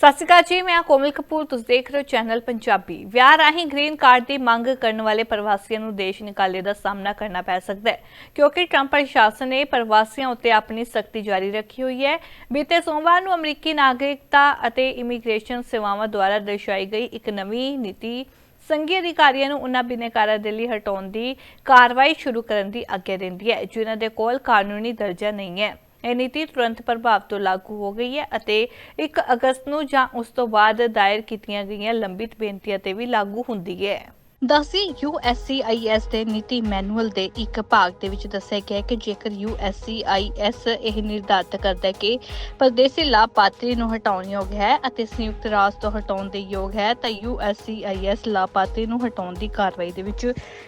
ਸਤਿ ਸ਼੍ਰੀ ਅਕਾਲ ਜੀ, ਮੈਂ ਕੋਮਲ ਕਪੂਰ, ਤੁਸੀਂ ਦੇਖ ਰਹੇ ਹੋ ਚੈਨਲ ਪੰਜਾਬੀ। ਵਿਆਹ ਰਾਹੀਂ ਗ੍ਰੀਨ ਕਾਰਡ ਦੀ ਮੰਗ ਕਰਨ ਵਾਲੇ ਪ੍ਰਵਾਸੀਆਂ ਨੂੰ ਦੇਸ਼ ਨਿਕਾਲੇ ਦਾ ਸਾਹਮਣਾ ਕਰਨਾ ਪੈ ਸਕਦਾ ਹੈ, ਕਿਉਂਕਿ ਟਰੰਪ ਪ੍ਰਸ਼ਾਸਨ ਨੇ ਪ੍ਰਵਾਸੀਆਂ ਉੱਤੇ ਆਪਣੀ ਸਖਤੀ ਜਾਰੀ ਰੱਖੀ ਹੋਈ ਹੈ। ਬੀਤੇ ਸੋਮਵਾਰ ਨੂੰ ਅਮਰੀਕੀ ਨਾਗਰਿਕਤਾ ਅਤੇ ਇਮੀਗ੍ਰੇਸ਼ਨ ਸੇਵਾਵਾਂ ਦੁਆਰਾ ਦਰਸਾਈ ਗਈ ਇੱਕ ਨਵੀਂ ਨੀਤੀ, ਸੰਘੀ ਅਧਿਕਾਰੀਆਂ ਨੂੰ ਉਨ੍ਹਾਂ ਬਿਨੇਕਾਰਾਂ ਦੇ ਲਈ ਹਟਾਉਣ ਦੀ ਕਾਰਵਾਈ ਸ਼ੁਰੂ ਕਰਨ ਦੀ ਆਗਿਆ ਦਿੰਦੀ ਹੈ, ਜਿਨ੍ਹਾਂ ਦੇ ਕੋਲ ਕਾਨੂੰਨੀ ਦਰਜਾ ਨਹੀਂ ਹੈ। ਇਹ ਨੀਤੀ ਤੁਰੰਤ ਪ੍ਰਭਾਵ ਤੋਂ ਲਾਗੂ ਹੋ ਗਈ ਹੈ ਅਤੇ 1 ਅਗਸਤ ਨੂੰ ਜਾਂ ਉਸ ਤੋਂ ਬਾਅਦ ਦਾਇਰ ਕੀਤੀਆਂ ਗਈਆਂ ਲੰਬਿਤ ਬੇਨਤੀਆਂ ਤੇ ਵੀ ਲਾਗੂ ਹੁੰਦੀ ਹੈ। ਦੱਸੀ USCIS ਦੇ ਨੀਤੀ ਮੈਨੂਅਲ ਦੇ ਇੱਕ ਭਾਗ ਦੇ ਵਿੱਚ ਦੱਸਿਆ ਗਿਆ ਹੈ ਕਿ ਜੇਕਰ USCIS ਇਹ ਨਿਰਧਾਰਤ ਕਰਦਾ ਹੈ ਕਿ ਪਰਦੇਸੀ ਲਾਭਪਾਤਰੀ ਨੂੰ ਹਟਾਉਣ ਯੋਗ ਹੈ ਅਤੇ ਸੰਯੁਕਤ ਰਾਜ ਤੋਂ ਹਟਾਉਣ ਦੇ ਯੋਗ ਹੈ, ਤਾਂ USCIS ਲਾਭਪਾਤਰੀ ਨੂੰ ਹਟਾਉਣ ਦੀ ਕਾਰਵਾਈ ਦੇ ਵਿੱਚ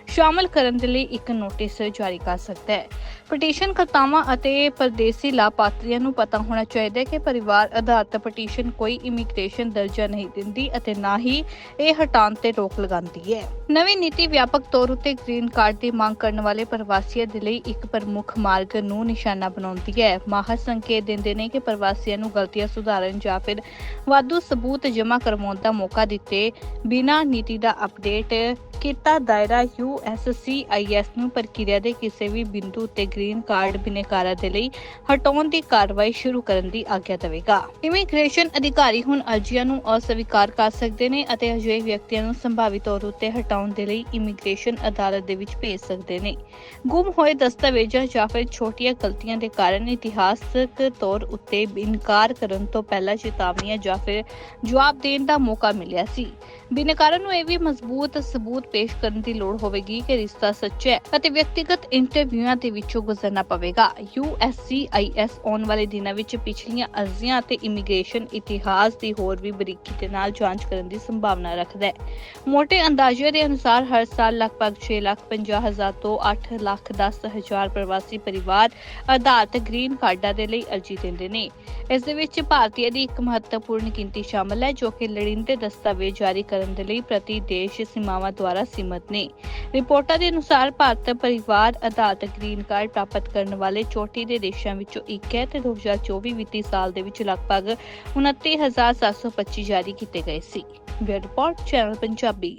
ਸ਼ਾਮਲ ਕਰਨ ਦੇ ਲਈ ਇੱਕ ਨੋਟਿਸ ਜਾਰੀ ਕਰ ਸਕਦਾ ਹੈ। ਪਟੀਸ਼ਨ ਕਰਤਾਵਾਂ ਅਤੇ ਪਰਦੇਸੀ ਲਾਭਪਾਤਰੀਆਂ ਨੂੰ ਪਤਾ ਹੋਣਾ ਚਾਹੀਦਾ ਹੈ ਕਿ ਪਰਿਵਾਰ ਆਧਾਰਿਤ ਪਟੀਸ਼ਨ ਕੋਈ ਇਮੀਗ੍ਰੇਸ਼ਨ ਦਰਜਾ ਨਹੀਂ ਦਿੰਦੀ ਅਤੇ ਨਾ ਹੀ ਇਹ ਹਟਾਉਣ ਤੇ ਰੋਕ ਲਗਾਉਂਦੀ ਹੈ। ਨਵੀਂ ਨੀਤੀ ਵਿਆਪਕ ਤੌਰ ਉਤੇ ਗ੍ਰੀਨ ਕਾਰਡ ਦੀ ਮੰਗ ਕਰਨ ਵਾਲੇ ਪ੍ਰਵਾਸੀਆਂ ਦੇ ਲਈ ਇੱਕ ਪ੍ਰਮੁੱਖ ਮਾਰਗ ਨੂੰ ਨਿਸ਼ਾਨਾ ਬਣਾਉਂਦੀ ਹੈ। ਮਾਹਰ ਸੰਕੇਤ ਦਿੰਦੇ ਨੇ ਕਿ ਪ੍ਰਵਾਸੀਆਂ ਨੂੰ ਗਲਤੀਆਂ ਸੁਧਾਰਨ ਜਾਂ ਫਿਰ ਵਾਧੂ ਸਬੂਤ ਜਮ੍ਹਾਂ ਕਰਵਾਉਣ ਦਾ ਮੌਕਾ ਦਿੱਤੇ ਬਿਨਾਂ ਨੀਤੀ ਦਾ ਅਪਡੇਟ ਕੀਤਾ ਦਾਇਰਾ USCIS ਨੂੰ ਪ੍ਰਕਿਰਿਆ ਦੇ ਕਿਸੇ ਵੀ ਬਿੰਦੂ ਉੱਤੇ ਗ੍ਰੀਨ ਕਾਰਡ ਬਿਨੇਕਾਰਾਂ ਦੇ ਲਈ ਹਟਾਉਣ ਦੀ ਕਾਰਵਾਈ ਸ਼ੁਰੂ ਕਰਨ ਦੀ ਆਗਿਆ ਦੇਵੇਗਾ। ਇਮੀਗ੍ਰੇਸ਼ਨ ਅਧਿਕਾਰੀ ਹੁਣ ਅਰਜ਼ੀਆਂ ਨੂੰ ਅਸਵੀਕਾਰ ਕਰ ਸਕਦੇ ਨੇ ਅਤੇ ਅਜਿਹੇ ਵਿਅਕਤੀਆਂ ਨੂੰ ਸੰਭਾਵੀ ਤੌਰ ਉੱਤੇ ਹਟਾਉਣ ਦੇ ਲਈ ਇਮੀਗ੍ਰੇਸ਼ਨ ਅਦਾਲਤ ਦੇ ਵਿੱਚ ਭੇਜ ਸਕਦੇ ਨੇ। ਗੁੰਮ ਹੋਏ ਦਸਤਾਵੇਜ਼ਾਂ ਜਾਂ ਫਿਰ ਛੋਟੀਆਂ ਗਲਤੀਆਂ ਦੇ ਕਾਰਨ ਇਤਿਹਾਸਕ ਤੌਰ ਉੱਤੇ ਇਨਕਾਰ ਕਰਨ ਤੋਂ ਪਹਿਲਾਂ ਚੇਤਾਵਨੀਆਂ ਜਾਂ ਫਿਰ ਜਵਾਬ ਦੇਣ ਦਾ ਮੌਕਾ ਮਿਲਿਆ ਸੀ। ਬਿਨਕਾਰਾਂ ਨੂੰ ਇਹ ਵੀ ਮਜ਼ਬੂਤ ਸਬੂਤ ਪੇਸ਼ ਕਰਨ ਦੀ ਲੋੜ ਹੋਵੇਗੀ ਕਿ ਰਿਸ਼ਤਾ ਸੱਚਾ ਹੈ ਅਤੇ ਵਿਅਕਤੀਗਤ ਇੰਟਰਵਿਊਆਂ ਦੇ ਵਿੱਚੋਂ ਗੁਜ਼ਰਨਾ ਪਵੇਗਾ। USCIS ਆਉਣ ਵਾਲੇ ਦਿਨਾਂ ਵਿੱਚ ਪਿਛਲੀਆਂ ਅਰਜ਼ੀਆਂ ਅਤੇ ਇਮੀਗ੍ਰੇਸ਼ਨ ਇਤਿਹਾਸ ਦੀ ਹੋਰ ਵੀ ਬਰੀਕੀ ਦੇ ਨਾਲ ਜਾਂਚ ਕਰਨ ਦੀ ਸੰਭਾਵਨਾ ਰੱਖਦਾ ਹੈ। ਮੋٹے ਅੰਦਾਜ਼ੇ ਦੇ ਅਨੁਸਾਰ ਹਰ ਸਾਲ ਲਗਭਗ 6 ਲੱਖ 50 ਹਜ਼ਾਰ ਤੋਂ 8 ਲੱਖ 10 ਹਜ਼ਾਰ ਪ੍ਰਵਾਸੀ ਪਰਿਵਾਰ ਆਧਾਰਿਤ ਗ੍ਰੀਨ ਕਾਰਡਾਂ ਦੇ ਲਈ ਅਰਜ਼ੀ ਦਿੰਦੇ ਨੇ। ਇਸ ਦੇ ਵਿੱਚ ਭਾਰਤੀਆਂ ਦੀ ਇੱਕ ਮਹੱਤਵਪੂਰਨ ਗਿਣਤੀ ਸ਼ਾਮਲ ਹੈ, ਜੋ ਕਿ ਲੋੜੀਂਦੇ ਦਸਤਾਵੇਜ਼ ਜਾਰੀ ਕਰਨ ਦੇ ਲਈ ਪ੍ਰਤੀ ਦੇਸ਼ ਸੀਮਾਵਾਂ ਦੁਆਰਾ ਸੀਮਤ ਨੇ। ਰਿਪੋਰਟਾਂ ਦੇ ਅਨੁਸਾਰ ਭਾਰਤ ਪਰਿਵਾਰ ਆਧਾਰਿਤ ਗ੍ਰੀਨ ਕਾਰਡ ਪ੍ਰਾਪਤ ਕਰਨ ਵਾਲੇ ਚੋਟੀ ਦੇ ਦੇਸ਼ਾਂ ਵਿੱਚੋਂ ਇੱਕ ਹੈ ਤੇ 2024 ਵਿੱਤੀ ਸਾਲ ਦੇ ਵਿੱਚ ਲਗਭਗ 29725 ਜਾਰੀ ਕੀਤੇ ਗਏ ਸੀ। Bureau report, channel Punjabi.